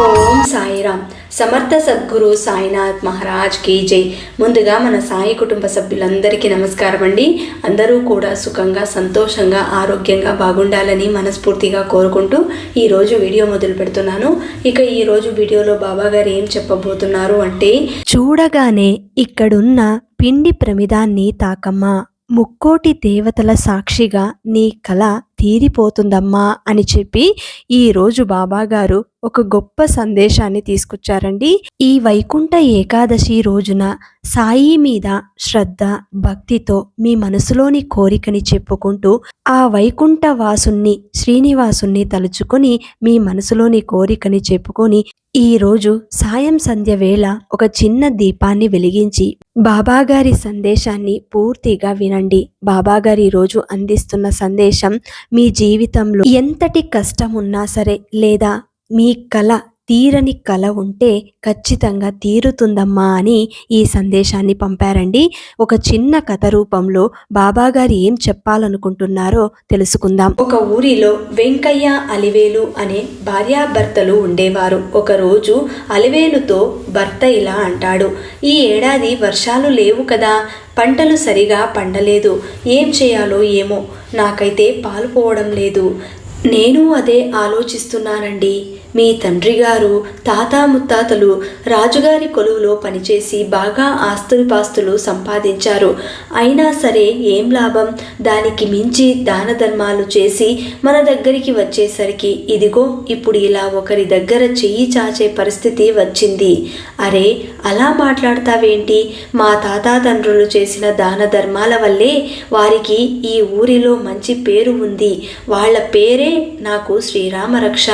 ఓం సాయిరామ్. సమర్థ సద్గురు సాయినాథ్ మహారాజ్ కీ జై. ముందుగా మన సాయి కుటుంబ సభ్యులందరికీ నమస్కారం అండి. అందరూ కూడా సుఖంగా సంతోషంగా ఆరోగ్యంగా బాగుండాలని మనస్ఫూర్తిగా కోరుకుంటూ ఈరోజు వీడియో మొదలు పెడుతున్నాను. ఇక ఈరోజు వీడియోలో బాబా గారు ఏం చెప్పబోతున్నారు అంటే చూడగానే ఇక్కడున్న పిండి ప్రమిదాన్ని తాకమ్మ. ముక్కోటి దేవతల సాక్షిగా నీ కళ తీరిపోతుందమ్మా అని చెప్పి ఈరోజు బాబాగారు ఒక గొప్ప సందేశాన్ని తీసుకొచ్చారండి. ఈ వైకుంఠ ఏకాదశి రోజున సాయి మీద శ్రద్ధ భక్తితో మీ మనసులోని కోరికని చెప్పుకుంటూ ఆ వైకుంఠ వాసుణ్ణి శ్రీనివాసుణ్ణి తలుచుకొని మీ మనసులోని కోరికని చెప్పుకొని ఈ రోజు సాయం సంధ్య వేళ ఒక చిన్న దీపాన్ని వెలిగించి బాబాగారి సందేశాన్ని పూర్తిగా వినండి. బాబాగారి రోజు అందిస్తున్న సందేశం మీ జీవితంలో ఎంతటి కష్టం ఉన్నా సరే లేదా మీ కళ తీరని కళ ఉంటే ఖచ్చితంగా తీరుతుందమ్మా అని ఈ సందేశాన్ని పంపారండి. ఒక చిన్న కథ రూపంలో బాబాగారు ఏం చెప్పాలనుకుంటున్నారో తెలుసుకుందాం. ఒక ఊరిలో వెంకయ్య అలివేలు అనే భార్యాభర్తలు ఉండేవారు. ఒకరోజు అలివేలుతో భర్త ఇలా అంటాడు ఈ ఏడాది వర్షాలు లేవు కదా పంటలు సరిగా పండలేదు. ఏం చేయాలో ఏమో నాకైతే పాలు పోవడం లేదు. నేను అదే ఆలోచిస్తున్నానండి. మీ తండ్రి గారు తాత ముత్తాతలు రాజుగారి కొలువులో పనిచేసి బాగా ఆస్తులు పాస్తులు సంపాదించారు. అయినా సరే ఏం లాభం? దానికి మించి దాన ధర్మాలు చేసి మన దగ్గరికి వచ్చేసరికి ఇదిగో ఇప్పుడు ఇలా ఒకరి దగ్గర చెయ్యి చాచే పరిస్థితి వచ్చింది. అరే అలా మాట్లాడతావేంటి? మా తాతాతండ్రులు చేసిన దాన ధర్మాల వల్లే వారికి ఈ ఊరిలో మంచి పేరు ఉంది. వాళ్ళ పేరే నాకు శ్రీరామరక్ష.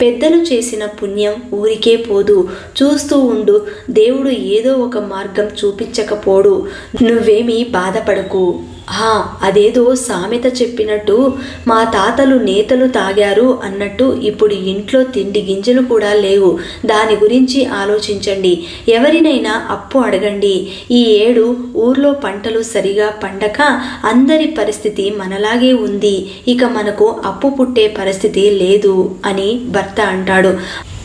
పెద్ద పెద్దలు చేసిన పుణ్యం ఊరికే పోదు. చూస్తూ ఉండు దేవుడు ఏదో ఒక మార్గం చూపించకపోడు. నువ్వేమీ బాధపడకు. అదేదో సామెత చెప్పినట్టు మా తాతలు నేతలు తాగారు అన్నట్టు ఇప్పుడు ఇంట్లో తిండి గింజలు కూడా లేవు. దాని గురించి ఆలోచించండి. ఎవరినైనా అప్పు అడగండి. ఈ ఏడు ఊర్లో పంటలు సరిగా పండక అందరి పరిస్థితి మనలాగే ఉంది. ఇక మనకు అప్పు పుట్టే పరిస్థితి లేదు అని భర్త అంటాడు.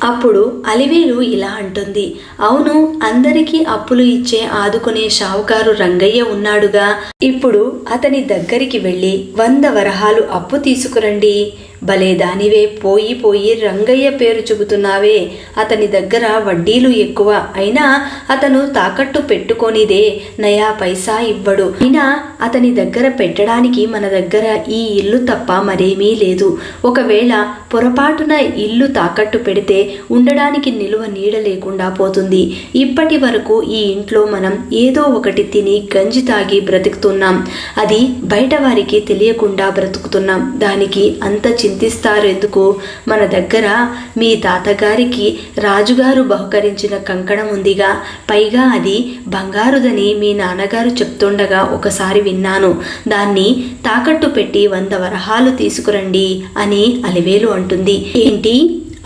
అప్పుడు అలివేలు ఇలా అంటుంది అవును అందరికీ అప్పులు ఇచ్చే ఆదుకునే షావుకారు రంగయ్య ఉన్నాడుగా. ఇప్పుడు అతని దగ్గరికి వెళ్ళి వంద వరహాలు అప్పు తీసుకురండి. భలే దానివే పోయి పోయి రంగయ్య పేరు చెబుతున్నావే. అతని దగ్గర వడ్డీలు ఎక్కువ అయినా అతను తాకట్టు పెట్టుకోనిదే. నయా పైసా ఇవ్వడు. అయినా అతని దగ్గర పెట్టడానికి మన దగ్గర ఈ ఇల్లు తప్ప మరేమీ లేదు. ఒకవేళ పొరపాటున ఇల్లు తాకట్టు పెడితే ఉండడానికి నిలువ నీడ లేకుండా పోతుంది. ఇప్పటి వరకు ఈ ఇంట్లో మనం ఏదో ఒకటి తిని గంజి తాగి బ్రతుకుతున్నాం. అది బయట వారికి తెలియకుండా బ్రతుకుతున్నాం. దానికి అంత చింతిస్తారు ఎందుకు? మన దగ్గర మీ తాతగారికి రాజుగారు బహుకరించిన కంకణం ఉందిగా. పైగా అది బంగారుదని మీ నాన్నగారు చెప్తుండగా ఒకసారి విన్నాను. దాన్ని తాకట్టు పెట్టి వంద వరహాలు తీసుకురండి అని అలివేలు అంటుంది ఏంటి?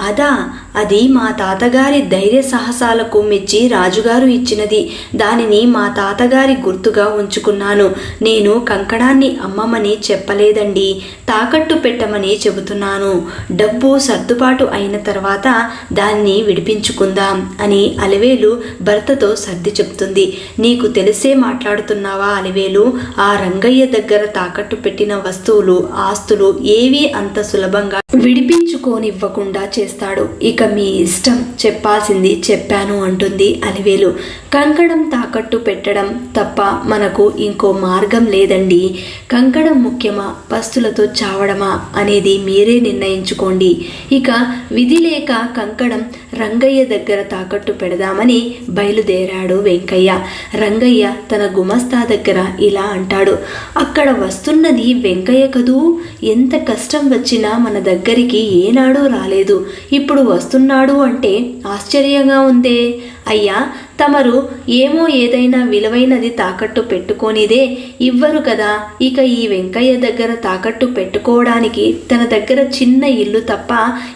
అదా అది మా తాతగారి ధైర్య సాహసాలకు మెచ్చి రాజుగారు ఇచ్చినది. దానిని మా తాతగారి గుర్తుగా ఉంచుకున్నాను. నేను కంకణాన్ని అమ్మమని చెప్పలేదండి. తాకట్టు పెట్టమని చెబుతున్నాను. డబ్బు సర్దుబాటు అయిన తర్వాత దాన్ని విడిపించుకుందాం అని అలివేలు భర్తతో సర్ది చెప్తుంది నీకు తెలిసే మాట్లాడుతున్నావా అలివేలు? ఆ రంగయ్య దగ్గర తాకట్టు పెట్టిన వస్తువులు ఆస్తులు ఏవీ అంత సులభంగా విడిపించుకోనివ్వకుండా చేస్తాడు. ఇక మీ ఇష్టం చెప్పాల్సింది చెప్పాను అంటుంది అలివేలు. కంకణం తాకట్టు పెట్టడం తప్ప మనకు ఇంకో మార్గం లేదండి. కంకణం ముఖ్యమా? పస్తులతో చావడమా? అనేది మీరే నిర్ణయించుకోండి. ఇక విధి లేక కంకణం రంగయ్య దగ్గర తాకట్టు పెడదామని బయలుదేరాడు వెంకయ్య. రంగయ్య తన గుమస్తా దగ్గర ఇలా అంటాడు. అక్కడ వస్తున్నది వెంకయ్య కదూ? ఎంత కష్టం వచ్చినా మన దగ్గరికి ఏనాడూ రాలేదు. ఇప్పుడు వస్తు వస్తున్నాడు అంటే ఆశ్చర్యంగా ఉందే. అయ్యా తమరు ఏమో ఏదైనా విలువైనది తాకట్టు పెట్టుకోనిదే ఇవ్వరు కదా. ఇక ఈ వెంకయ్య దగ్గర తాకట్టు పెట్టుకోవడానికి తన దగ్గర చిన్న ఇల్లు తప్ప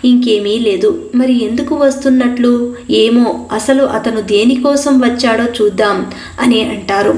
ఇంకేమీ లేదు. మరి ఎందుకు వస్తున్నట్లు? ఏమో అసలు అతను దేనికోసం వచ్చాడో చూద్దాం అని అంటారు.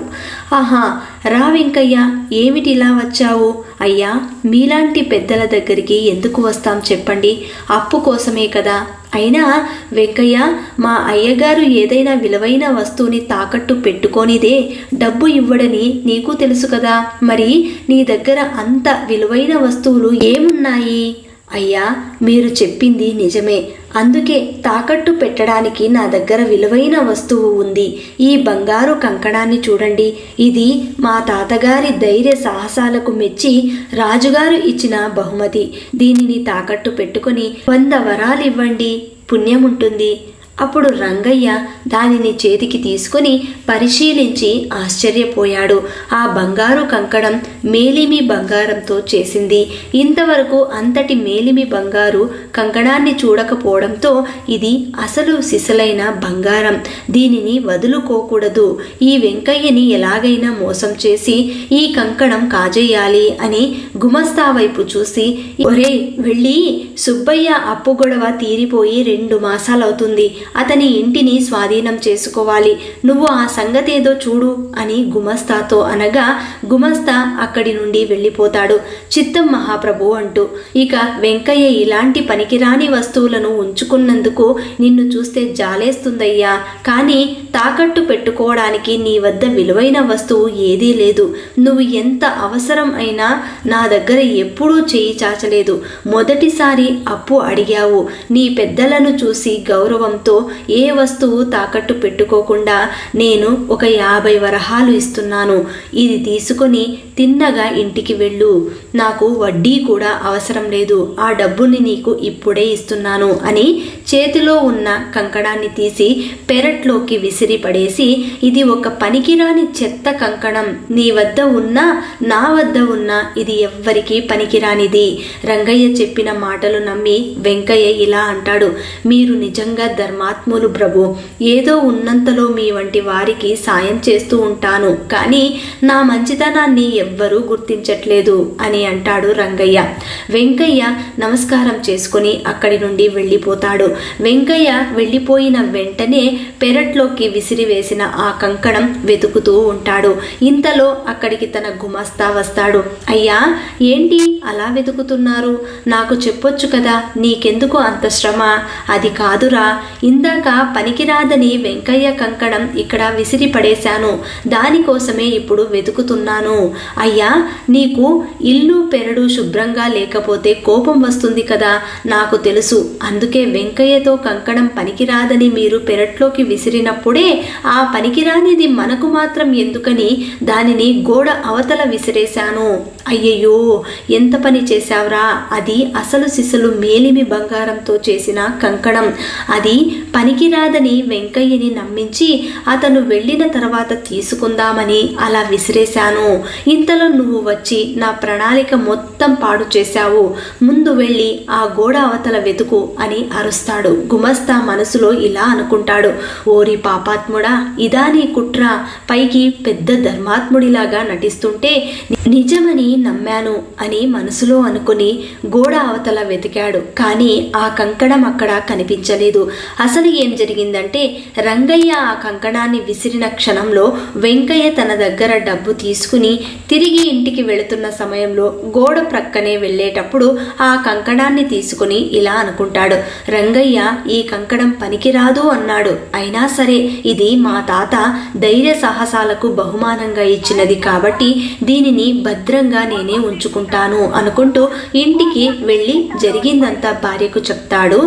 ఆహా రా వెంకయ్య ఏమిటిలా వచ్చావు? అయ్యా మీలాంటి పెద్దల దగ్గరికి ఎందుకు వస్తాం చెప్పండి. అప్పు కోసమే కదా. అయినా వెంకయ్య మా అయ్యగారు ఏదైనా విలువైన వస్తువుని తాకట్టు పెట్టుకోనిదే డబ్బు ఇవ్వడని నీకు తెలుసు కదా. మరి నీ దగ్గర అంత విలువైన వస్తువులు ఏమున్నాయి? అయ్యా మీరు చెప్పింది నిజమే. అందుకే తాకట్టు పెట్టడానికి నా దగ్గర విలువైన వస్తువు ఉంది. ఈ బంగారు కంకణాన్ని చూడండి. ఇది మా తాతగారి ధైర్య సాహసాలకు మెచ్చి రాజుగారు ఇచ్చిన బహుమతి. దీనిని తాకట్టు పెట్టుకొని వంద వరాలు ఇవ్వండి పుణ్యం ఉంటుంది అప్పుడు రంగయ్య దానిని చేతికి తీసుకొని పరిశీలించి ఆశ్చర్యపోయాడు. ఆ బంగారు కంకణం మేలిమి బంగారంతో చేసింది. ఇంతవరకు అంతటి మేలిమి బంగారు కంకణాన్ని చూడకపోవడంతో ఇది అసలు సిసలైన బంగారం. దీనిని వదులుకోకూడదు. ఈ వెంకయ్యని ఎలాగైనా మోసం చేసి ఈ కంకణం కాజేయాలి అని గుమస్తా వైపు చూసి ఒరే వెళ్ళి సుబ్బయ్య అప్పు గొడవ తీరిపోయి రెండు మాసాలవుతుంది. అతని ఇంటిని స్వాధీనం చేసుకోవాలి. నువ్వు ఆ సంగతేదో చూడు అని గుమస్తాతో అనగా గుమస్తా అక్కడి నుండి వెళ్ళిపోతాడు. చిత్తం మహాప్రభు అంటూ ఇక వెంకయ్య ఇలాంటి పనికిరాని వస్తువులను ఉంచుకున్నందుకు నిన్ను చూస్తే జాలేస్తుందయ్యా. కానీ తాకట్టు పెట్టుకోవడానికి నీ వద్ద విలువైన వస్తువు ఏదీ లేదు. నువ్వు ఎంత అవసరం అయినా నా దగ్గర ఎప్పుడూ చేయి చాచలేదు. మొదటిసారి అప్పు అడిగావు. నీ పెద్దలను చూసి గౌరవంతో ఏ వస్తువు తాకట్టు పెట్టుకోకుండా నేను ఒక యాభై వరహాలు ఇస్తున్నాను. ఇది తీసుకొని తిన్నగా ఇంటికి వెళ్ళు. నాకు వడ్డీ కూడా అవసరం లేదు. ఆ డబ్బుని నీకు ఇప్పుడే ఇస్తున్నాను అని చేతిలో ఉన్న కంకణాన్ని తీసి పెరట్లోకి విసిరి పడేసి ఇది ఒక పనికిరాని చెత్త కంకణం. నీ వద్ద ఉన్నా నా వద్ద ఉన్నా ఇది ఎవ్వరికీ పనికిరానిది. రంగయ్య చెప్పిన మాటలు నమ్మి వెంకయ్య ఇలా అంటాడు మీరు నిజంగా ధర్మ ఆత్మలు ప్రభు. ఏదో ఉన్నంతలో మీ వంటి వారికి సాయం చేస్తూ ఉంటాను. కానీ నా మంచితనాన్ని ఎవ్వరూ గుర్తించట్లేదు అని అంటాడు రంగయ్య. వెంకయ్య నమస్కారం చేసుకుని అక్కడి నుండి వెళ్ళిపోతాడు. వెంకయ్య వెళ్ళిపోయిన వెంటనే పెరట్లోకి విసిరివేసిన ఆ కంకణం వెతుకుతూ ఉంటాడు. ఇంతలో అక్కడికి తన గుమస్తా వస్తాడు. అయ్యా ఏంటి అలా వెతుకుతున్నారు? నాకు చెప్పొచ్చు కదా నీకెందుకు అంత శ్రమ? అది కాదురా ఇందాక పనికిరాదని వెంకయ్య కంకణం ఇక్కడ విసిరి పడేశాను. దానికోసమే ఇప్పుడు వెతుకుతున్నాను. అయ్యా నీకు ఇల్లు పెరడు శుభ్రంగా లేకపోతే కోపం వస్తుంది కదా నాకు తెలుసు. అందుకే వెంకయ్యతో కంకణం పనికిరాదని మీరు పెరట్లోకి విసిరినప్పుడే ఆ పనికిరానిది మనకు మాత్రం ఎందుకని దానిని గోడ అవతల విసిరేశాను. అయ్యయ్యో ఎంత పని చేశావురా? అది అసలు సిసలు మేలిమి బంగారంతో చేసిన కంకణం. అది పనికిరాదని వెంకయ్యని నమ్మించి అతను వెళ్ళిన తర్వాత తీసుకుందామని అలా విసిరేశాను. ఇంతలో నువ్వు వచ్చి నా ప్రణాళిక మొత్తం పాడు చేశావు. ముందు వెళ్ళి ఆ గోడ అవతల వెతుకు అని అరుస్తాడు. గుమస్తా మనసులో ఇలా అనుకుంటాడు. ఓరి పాపాత్ముడా ఇదా నీ కుట్ర? పైకి పెద్ద ధర్మాత్ముడిలాగా నటిస్తుంటే నిజమని నమ్మాను అని మనసులో అనుకుని గోడ అవతల వెతికాడు. కానీ ఆ కంకణం అక్కడ కనిపించలేదు. అసలు ఏం జరిగిందంటే రంగయ్య ఆ కంకణాన్ని విసిరిన క్షణంలో వెంకయ్య తన దగ్గర డబ్బు తీసుకుని తిరిగి ఇంటికి వెళుతున్న సమయంలో గోడ ప్రక్కనే వెళ్ళేటప్పుడు ఆ కంకణాన్ని తీసుకుని ఇలా అనుకుంటాడు. రంగయ్య ఈ కంకణం పనికిరాదు అన్నాడు. అయినా సరే ఇది మా తాత ధైర్య సాహసాలకు బహుమానంగా ఇచ్చినది కాబట్టి దీనిని భద్రంగా నేనే ఉంచుకుంటాను అనుకుంటూ ఇంటికి వెళ్ళి జరిగిందంతా భార్యకు చెప్తాడు.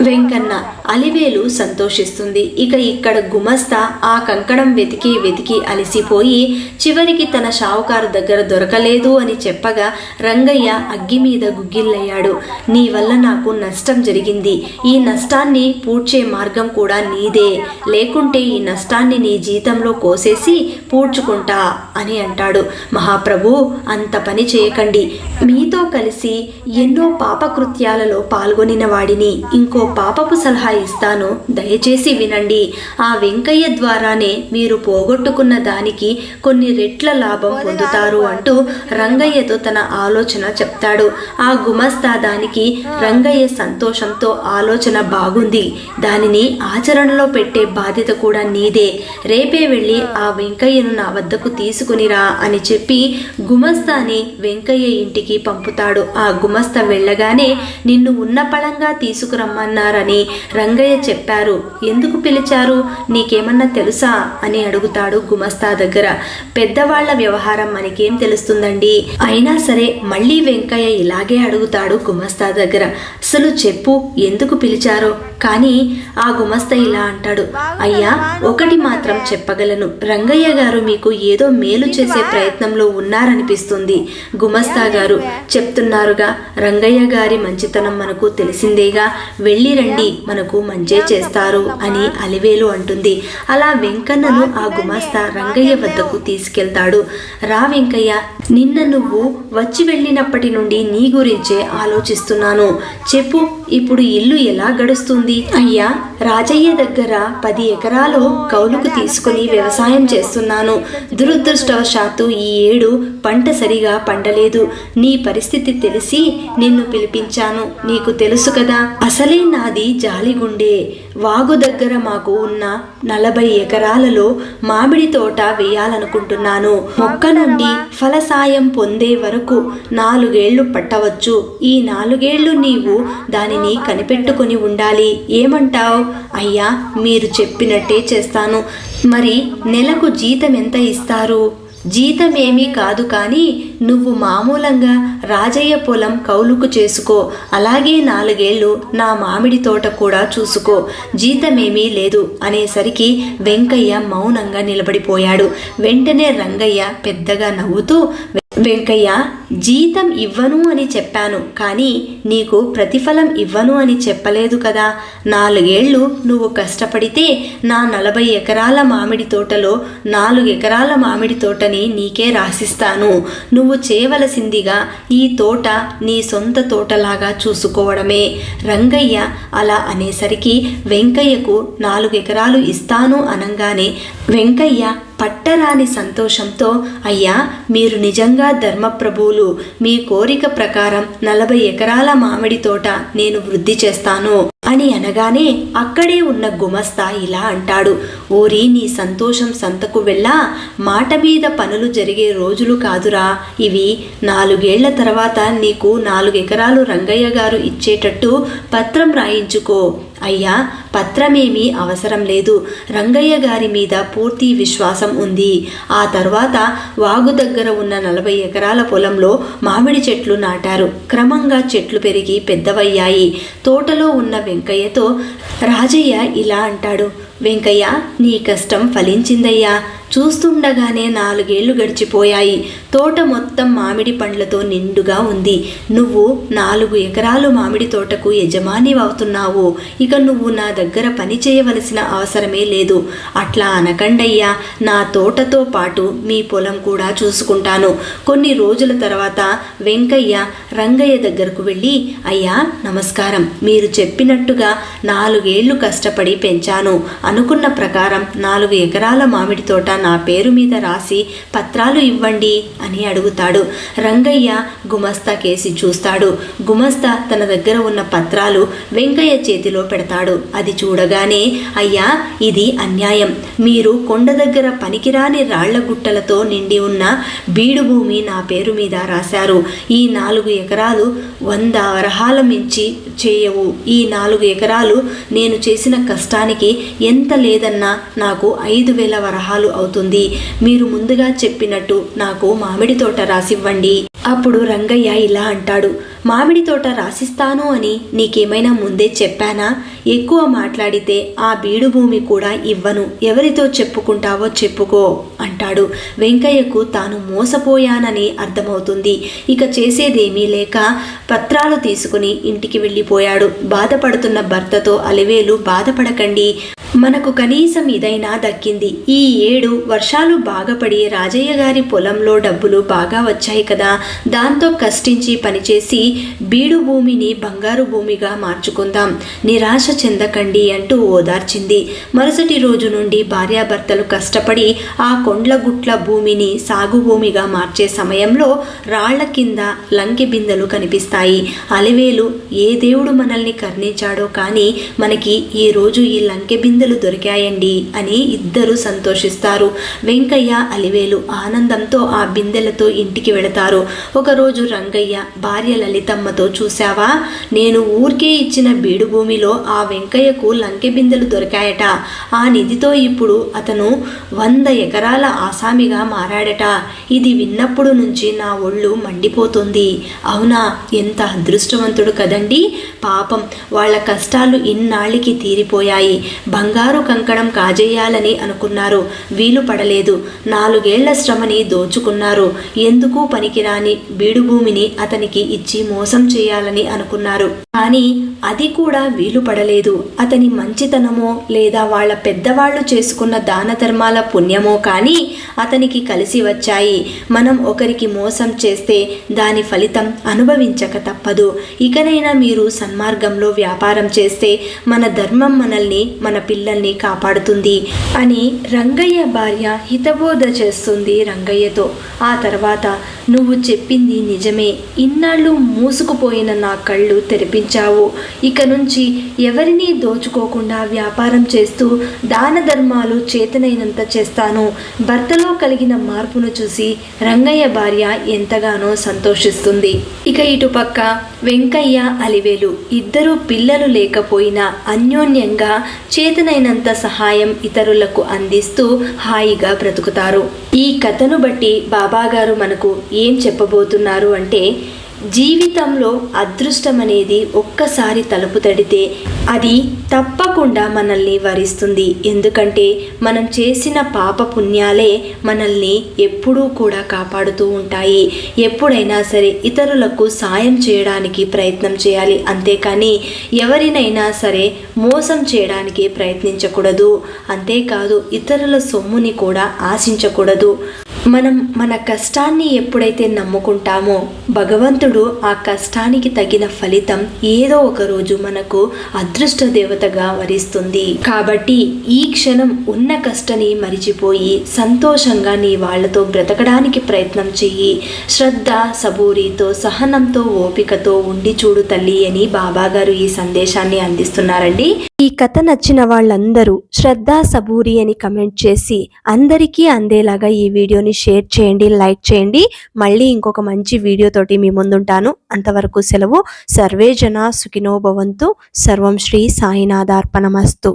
వెంకన్న అలివేలు సంతోషిస్తుంది. ఇక ఇక్కడ గుమస్తా ఆ కంకణం వెతికి వెతికి అలిసిపోయి చివరికి తన షావుకారు దగ్గర దొరకలేదు అని చెప్పగా రంగయ్య అగ్గి మీద గుగ్గిల్లయ్యాడు. నీ వల్ల నాకు నష్టం జరిగింది. ఈ నష్టాన్ని పూడ్చే మార్గం కూడా నీదే. లేకుంటే ఈ నష్టాన్ని నీ జీతంలో కోసేసి పూడ్చుకుంటా అని అంటాడు. మహాప్రభు అంత పని చేయకండి. మీతో కలిసి ఎన్నో పాపకృత్యాలలో పాల్గొనిన వాడిని. ఇంకో ఇంకో పాపపు సలహా ఇస్తాను. దయచేసి వినండి. ఆ వెంకయ్య ద్వారానే మీరు పోగొట్టుకున్న దానికి కొన్ని రెట్ల లాభం పొందుతారు అంటూ రంగయ్యతో తన ఆలోచన చెప్తాడు. ఆ గుమస్తా దానికి రంగయ్య సంతోషంతో ఆలోచన బాగుంది. దానిని ఆచరణలో పెట్టే బాధ్యత కూడా నీదే. రేపే వెళ్ళి ఆ వెంకయ్యను నా వద్దకు తీసుకునిరా అని చెప్పి గుమస్తాని వెంకయ్య ఇంటికి పంపుతాడు. ఆ గుమస్తా వెళ్ళగానే నిన్ను ఉన్న పళంగా పిలవమన్నారని రంగయ్య చెప్పారు. ఎందుకు పిలిచారు? నీకేమన్నా తెలుసా? అని అడుగుతాడు గుమస్తా దగ్గర. పెద్దవాళ్ళ వ్యవహారం మనకేం తెలుస్తుందండి? అయినా సరే మళ్ళీ వెంకయ్య ఇలాగే అడుగుతాడు గుమస్తా దగ్గర. అసలు చెప్పు ఎందుకు పిలిచారో? కానీ ఆ గుమస్తా ఇలా అంటాడు. అయ్యా ఒకటి మాత్రం చెప్పగలను. రంగయ్య గారు మీకు ఏదో మేలు చేసే ప్రయత్నంలో ఉన్నారనిపిస్తుంది. గుమస్తా గారు చెప్తున్నారుగా రంగయ్య గారి మంచితనం మనకు తెలిసిందేగా? వెళ్ళి రండి మనకు మంచే చేస్తారు అని అలివేలు అంటుంది. అలా వెంకన్నను ఆ గుమాస్తా రంగయ్య వద్దకు తీసుకెళ్తాడు. రా వెంకయ్య నిన్న నువ్వు వచ్చి వెళ్ళినప్పటి నుండి నీ గురించే ఆలోచిస్తున్నాను. చెప్పు. ఇప్పుడు ఇల్లు ఎలా గడుస్తుంది? అయ్యా రాజయ్య దగ్గర పది ఎకరాలు కౌలుకు తీసుకుని వ్యవసాయం చేస్తున్నాను. దురదృష్టవశాత్తు ఈ ఏడు పంట సరిగా పండలేదు. నీ పరిస్థితి తెలిసి నిన్ను పిలిపించాను. నీకు తెలుసు కదా అసలే నాది జాలిగుండే. వాగు దగ్గర మాకు ఉన్న నలభై ఎకరాలలో మామిడి తోట వేయాలనుకుంటున్నాను. మొక్క నుండి ఫలసాయం పొందే వరకు నాలుగేళ్ళు పట్టవచ్చు. ఈ నాలుగేళ్ళు నీవు దానిని కనిపెట్టుకుని ఉండాలి. ఏమంటావ్? అయ్యా మీరు చెప్పినట్టే చేస్తాను. మరి నెలకు జీతం ఎంత ఇస్తారు? జీతమేమీ కాదు కానీ నువ్వు మామూలంగా రాజయ్య పొలం కౌలుకు చేసుకో అలాగే నాలుగేళ్ళు నా మామిడి తోట కూడా చూసుకో జీతమేమీ లేదు అనేసరికి వెంకయ్య మౌనంగా నిలబడిపోయాడు. వెంటనే రంగయ్య పెద్దగా నవ్వుతూ వెంకయ్య జీతం ఇవ్వను అని చెప్పాను కానీ నీకు ప్రతిఫలం ఇవ్వను అని చెప్పలేదు కదా. నాలుగేళ్ళు నువ్వు కష్టపడితే నా నలభై ఎకరాల మామిడి తోటలో నాలుగు ఎకరాల మామిడి తోటని నీకే రాసిస్తాను. నువ్వు చేయవలసిందిగా ఈ తోట నీ సొంత తోటలాగా చూసుకోవడమే. రంగయ్య అలా అనేసరికి వెంకయ్యకు నాలుగు ఎకరాలు ఇస్తాను అనగానే వెంకయ్య పట్టరాని సంతోషంతో అయ్యా మీరు నిజంగా ధర్మప్రభువులు మీ కోరిక ప్రకారం నలభై ఎకరాల మామిడి తోట నేను వృద్ధి చేస్తాను అని అనగానే అక్కడే ఉన్న గుమస్తా ఇలా అంటాడు ఓరి నీ సంతోషం సంతకు వెళ్ళా మాట మీద పనులు జరిగే రోజులు కాదురా. ఇవి నాలుగేళ్ళ తర్వాత నీకు నాలుగు ఎకరాలు రంగయ్య గారు ఇచ్చేటట్టు పత్రం రాయించుకో. అయ్యా పత్రమేమీ అవసరం లేదు. రంగయ్య గారి మీద పూర్తి విశ్వాసం ఉంది. ఆ తర్వాత వాగు దగ్గర ఉన్న నలభై ఎకరాల పొలంలో మామిడి చెట్లు నాటారు. క్రమంగా చెట్లు పెరిగి పెద్దవయ్యాయి. తోటలో ఉన్న వెంకయ్యతో రాజయ్య ఇలా అంటాడు. వెంకయ్య నీ కష్టం ఫలించిందయ్యా. చూస్తుండగానే నాలుగేళ్ళు గడిచిపోయాయి. తోట మొత్తం మామిడి పండ్లతో నిండుగా ఉంది. నువ్వు నాలుగు ఎకరాలు మామిడి తోటకు యజమాని అవుతున్నావు ఇక నువ్వు నా దగ్గర పని చేయవలసిన అవసరమే లేదు. అట్లా అనకండయ్యా. నా తోటతో పాటు మీ పొలం కూడా చూసుకుంటాను. కొన్ని రోజుల తర్వాత వెంకయ్య రంగయ్య దగ్గరకు వెళ్ళి అయ్యా నమస్కారం. మీరు చెప్పినట్టుగా నాలుగేళ్ళు కష్టపడి పెంచాను. అనుకున్న ప్రకారం నాలుగు ఎకరాల మామిడి తోట నా పేరు మీద రాసి పత్రాలు ఇవ్వండి అని అడుగుతాడు. రంగయ్య గుమస్తా కేసి చూస్తాడు. గుమస్తా తన దగ్గర ఉన్న పత్రాలు వెంకయ్య చేతిలో పెడతాడు. అది చూడగానే అయ్యా ఇది అన్యాయం. మీరు కొండ దగ్గర పనికిరాని రాళ్ళ గుట్టలతో నిండి ఉన్న బీడు భూమి నా పేరు మీద రాశారు. ఈ నాలుగు ఎకరాలు వంద వరహాల మించి చేయవు. ఈ నాలుగు ఎకరాలు నేను చేసిన కష్టానికి ఎంత లేదన్నా నాకు ఐదు వేల వరహాలు అవుతుంది. మీరు ముందుగా చెప్పినట్టు నాకు మామిడి తోట రాసివ్వండి. అప్పుడు రంగయ్య ఇలా అంటాడు. మామిడి తోట రాసిస్తాను అని నీకేమైనా ముందే చెప్పానా? ఎక్కువ మాట్లాడితే ఆ బీడు భూమి కూడా ఇవ్వను. ఎవరితో చెప్పుకుంటావో చెప్పుకో అంటాడు. వెంకయ్యకు తాను మోసపోయానని అర్థమవుతుంది. ఇక చేసేదేమీ లేక పత్రాలు తీసుకుని ఇంటికి వెళ్ళిపోయాడు. బాధపడుతున్న భర్తతో అలివేలు బాధపడకండి. మనకు కనీసం ఇదైనా దక్కింది. ఈ ఏడు వర్షాలు బాగా పడి రాజయ్య గారి పొలంలో డబ్బులు బాగా వచ్చాయి కదా. దాంతో కష్టించి పనిచేసి బీడు భూమిని బంగారు భూమిగా మార్చుకుందాం. నిరాశ చెందకండి అంటూ ఓదార్చింది. మరుసటి రోజు నుండి భార్యాభర్తలు కష్టపడి ఆ కొండ్ల గుట్ల భూమిని సాగు భూమిగా మార్చే సమయంలో రాళ్ళ కింద లంకె బిందెలు కనిపిస్తాయి. అలివేలు ఏ దేవుడు మనల్ని కర్ణించాడో కానీ మనకి ఈ రోజు ఈ లంకె బిందెలు దొరికాయండి అని ఇద్దరు సంతోషిస్తారు. వెంకయ్య అలివేలు ఆనందంతో ఆ బిందెలతో ఇంటికి వెళతారు. ఒకరోజు రంగయ్య భార్య లలితమ్మతో చూశావా? నేను ఊరికే ఇచ్చిన బీడు భూమిలో ఆ వెంకయ్యకు లంకె బిందెలు దొరికాయట. ఆ నిధితో ఇప్పుడు అతను వంద ఎకరాల ఆసామిగా మారాడట. ఇది విన్నప్పుడు నుంచి నా ఒళ్ళు మండిపోతుంది. అవునా? ఎంత అదృష్టవంతుడు కదండి? పాపం వాళ్ళ కష్టాలు ఇన్నాళ్ళకి తీరిపోయాయి. బంగారు కంకణం కాజేయాలని అనుకున్నారు. వీలు పడలేదు. నాలుగేళ్ళ శ్రమని దోచుకున్నారు. ఎందుకు పనికిరాని బీడుభూమిని అతనికి ఇచ్చి మోసం చేయాలని అనుకున్నారు. కానీ అది కూడా వీలు పడలేదు. అతని మంచితనమో లేదా వాళ్ళ పెద్దవాళ్ళు చేసుకున్న దాన ధర్మాల పుణ్యమో కానీ అతనికి కలిసి వచ్చాయి. మనం ఒకరికి మోసం చేస్తే దాని ఫలితం అనుభవించక తప్పదు. ఇకనైనా మీరు సన్మార్గంలో వ్యాపారం చేస్తే మన ధర్మం మనల్ని మన పిల్ల పిల్లల్ని కాపాడుతుంది అని రంగయ్య భార్య హితబోధ చేస్తుంది రంగయ్యతో. ఆ తర్వాత నువ్వు చెప్పింది నిజమే. ఇన్నాళ్ళు మూసుకుపోయిన నా కళ్ళు తెరిపించావు. ఇక నుంచి ఎవరినీ దోచుకోకుండా వ్యాపారం చేస్తూ దాన ధర్మాలు చేతనైనంత చేస్తాను. భర్తలో కలిగిన మార్పును చూసి రంగయ్య భార్య ఎంతగానో సంతోషిస్తుంది. ఇక ఇటుపక్క వెంకయ్య అలివేలు ఇద్దరు పిల్లలు లేకపోయినా అన్యోన్యంగా చేతనైనంత సహాయం ఇతరులకు అందిస్తూ హాయిగా బ్రతుకుతారు. ఈ కథను బట్టి బాబాగారు మనకు ఏం చెప్పబోతున్నారు అంటే జీవితంలో అదృష్టం అనేది ఒక్కసారి తలుపు తడితే అది తప్పకుండా మనల్ని వరిస్తుంది. ఎందుకంటే మనం చేసిన పాప పుణ్యాలే మనల్ని ఎప్పుడూ కూడా కాపాడుతూ ఉంటాయి. ఎప్పుడైనా సరే ఇతరులకు సాయం చేయడానికి ప్రయత్నం చేయాలి. అంతేకాని ఎవరినైనా సరే మోసం చేయడానికి ప్రయత్నించకూడదు. అంతేకాదు ఇతరుల సొమ్ముని కూడా ఆశించకూడదు. మనం మన కష్టాన్ని ఎప్పుడైతే నమ్ముకుంటామో భగవంతుడు ఆ కష్టానికి తగిన ఫలితం ఏదో ఒక రోజు మనకు అదృష్ట దేవతగా వరిస్తుంది. కాబట్టి ఈ క్షణం ఉన్న కష్టని మరిచిపోయి సంతోషంగా నీ వాళ్ళతో బ్రతకడానికి ప్రయత్నం చెయ్యి. శ్రద్ధ సబూరితో సహనంతో ఓపికతో ఉండి చూడు తల్లి అని బాబాగారు ఈ సందేశాన్ని అందిస్తున్నారండి. ఈ కథ నచ్చిన వాళ్ళందరూ శ్రద్ధా సబూరి అని కమెంట్ చేసి అందరికీ అందేలాగా ఈ వీడియోని షేర్ చేయండి లైక్ చేయండి. మళ్ళీ ఇంకొక మంచి వీడియోతోటి మీ ముందుంటాను. అంతవరకు సెలవు. సర్వే జన సుఖినోభవంతు సర్వం శ్రీ సాయినాథార్పణమస్తు.